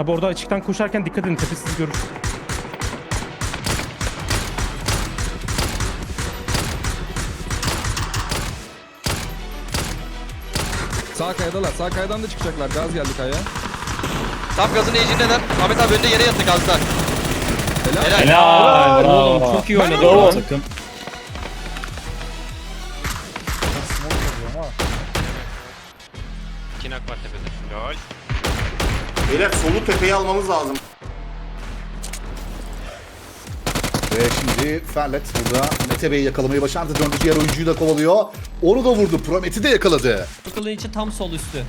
Abi orada açıktan koşarken dikkat edin tepesiz görür. Sağ kayadalar. Sağ kayadan da çıkacaklar. Gaz geldi kayaya. Tam gazın eğicindeler. Ahmet abi önünde yere yattı gazda. Helal. Helal. Helal. Bravo. Oğlum çok iyi oynadı bu takım. Kinak var tepede. Lol. Beyler solu tepeyi almamız lazım. Ve şimdi Ferlet burada Mete Bey'i yakalamayı başardı. Döndü diğer oyuncuyu da kovalıyor. Onu da vurdu. Promet'i de yakaladı. Circle'ın içi tam sol üstü.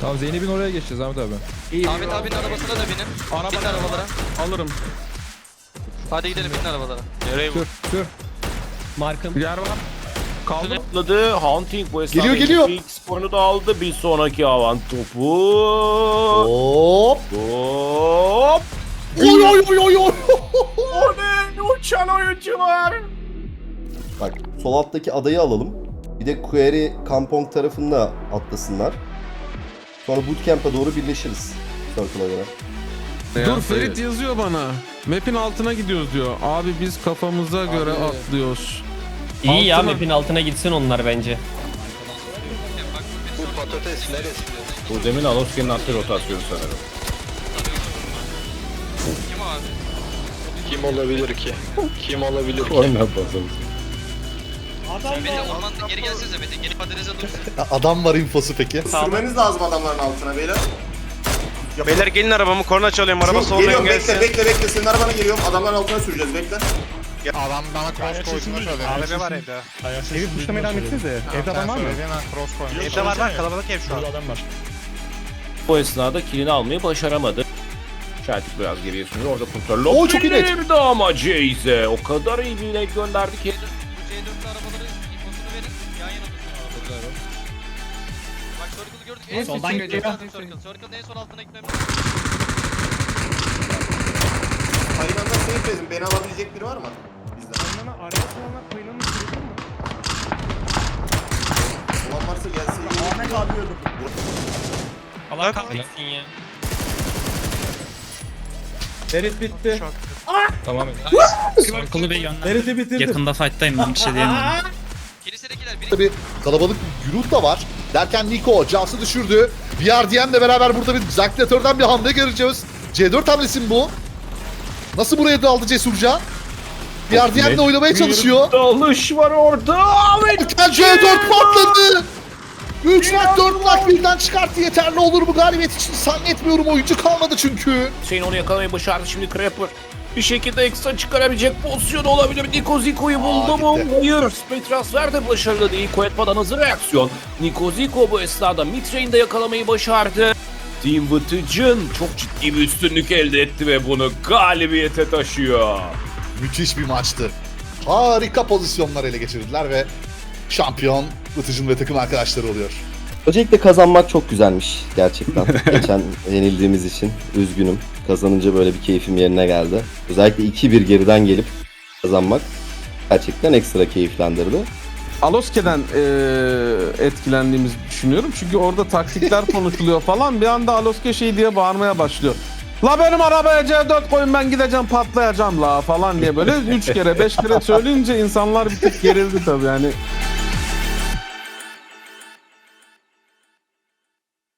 Tamam Zeynep'in oraya geçeceğiz Ahmet abi. Ahmet abinin arabasına da binin. Araba- Binin arabalara. Alırım. Hadi gidelim binin arabalara. Nereye Sür sür. Markım. Yer var. Kaldı. Atladı. Hunting bu esnada Geliyor, geliyor. ilk skorunu da aldı. Bir sonraki havan topu. Hop. Hop. Oy oy oy oy oy. O ne? Uçan oyuncu var. Bak sol alttaki adayı alalım. Bir de Query Kampong tarafında atlasınlar. Sonra bootcamp'a doğru birleşiriz. Circle'a göre. Dur Ferit yazıyor bana. Map'in altına gidiyoruz diyor. Abi biz kafamıza göre atlıyoruz. İyi ya Altına- map'in altına gitsin onlar bence. Bu demin Aloski'nin attığı rotasyonu sanırım. Kim o abi? Kim olabilir ki? Kim olabilir ki? Korna basalım. Beni ormanda geri gelsenize beni. Geri patatese dursun. Adam var infosu peki. Sürmeniz lazım adamların altına beyler. Beyler gelin arabamı korna çalıyorum araba Şu, soldan geliyorum gelsin. bekle bekle bekle senin arabana geliyorum adamların altına süreceğiz bekle. Adam bana cross koydu. AVM var evde. Evi puşlamaya devam etsenize. Evde adam var mı? Evde var var kalabalık ev şu an. Bu esnada kilini almayı başaramadı. Şatik biraz geriye sürüyor. Orada kontrollü. Oo, çok iyi net. Bir daha ama Jayze. O kadar iyi bir net gönderdi ki. Bu C4'lü arabaları infosunu verin. Yan yana dursun. Bak Circle'ı gördük. En Soldan geliyor. Circle. Circle'ın en son altına gitmemiz. Aynı anda safe bezim beni alabilecek biri var mı? Bizden. Onlara araba kullanmak payına sürdün mü? Olan varsa gelse iyi. Ahmet abi Allah kahretsin ya. Ferit bitti. Tamam. Circle'ı bir yönlen. Ferit'i bitirdim. Yakında fight'tayım ben bir şey diyemem. Kilisedekiler biri Tabii kalabalık bir güruh da var. Derken Nico Jaws'ı düşürdü. BRDM'le beraber burada bir Zaklatör'den bir hamle göreceğiz. C4 hamlesi mi bu? Nasıl buraya daldı cesurca? BRDM'le oynamaya çalışıyor. Dalış var orada. Ve Derken C4 patladı. 3 mak 4 mak birden çıkarttı yeterli olur mu galibiyet için zannetmiyorum oyuncu kalmadı çünkü. Hüseyin onu yakalamayı başardı şimdi Crapper. Bir şekilde ekstra çıkarabilecek pozisyon olabilir. Nico Zico'yu buldu mu? Hayır. Spray transfer de başarılı değil. Koetpa'dan hızlı reaksiyon. Nico Zico bu esnada Mitrain'i de yakalamayı başardı. Team Vıtıcın çok ciddi bir üstünlük elde etti ve bunu galibiyete taşıyor. Müthiş bir maçtı. Harika pozisyonlar ele geçirdiler ve şampiyon Vıtıcın ve takım arkadaşları oluyor. Öncelikle kazanmak çok güzelmiş gerçekten. Geçen yenildiğimiz için üzgünüm. Kazanınca böyle bir keyfim yerine geldi. Özellikle 2-1 geriden gelip kazanmak gerçekten ekstra keyiflendirdi. Aloske'den eee etkilendiğimizi düşünüyorum. Çünkü orada taktikler konuşuluyor falan. Bir anda Aloske şey diye bağırmaya başlıyor. La benim arabaya C4 koyun ben gideceğim patlayacağım la falan diye böyle 3 kere 5 kere söyleyince insanlar bir tık gerildi tabii yani.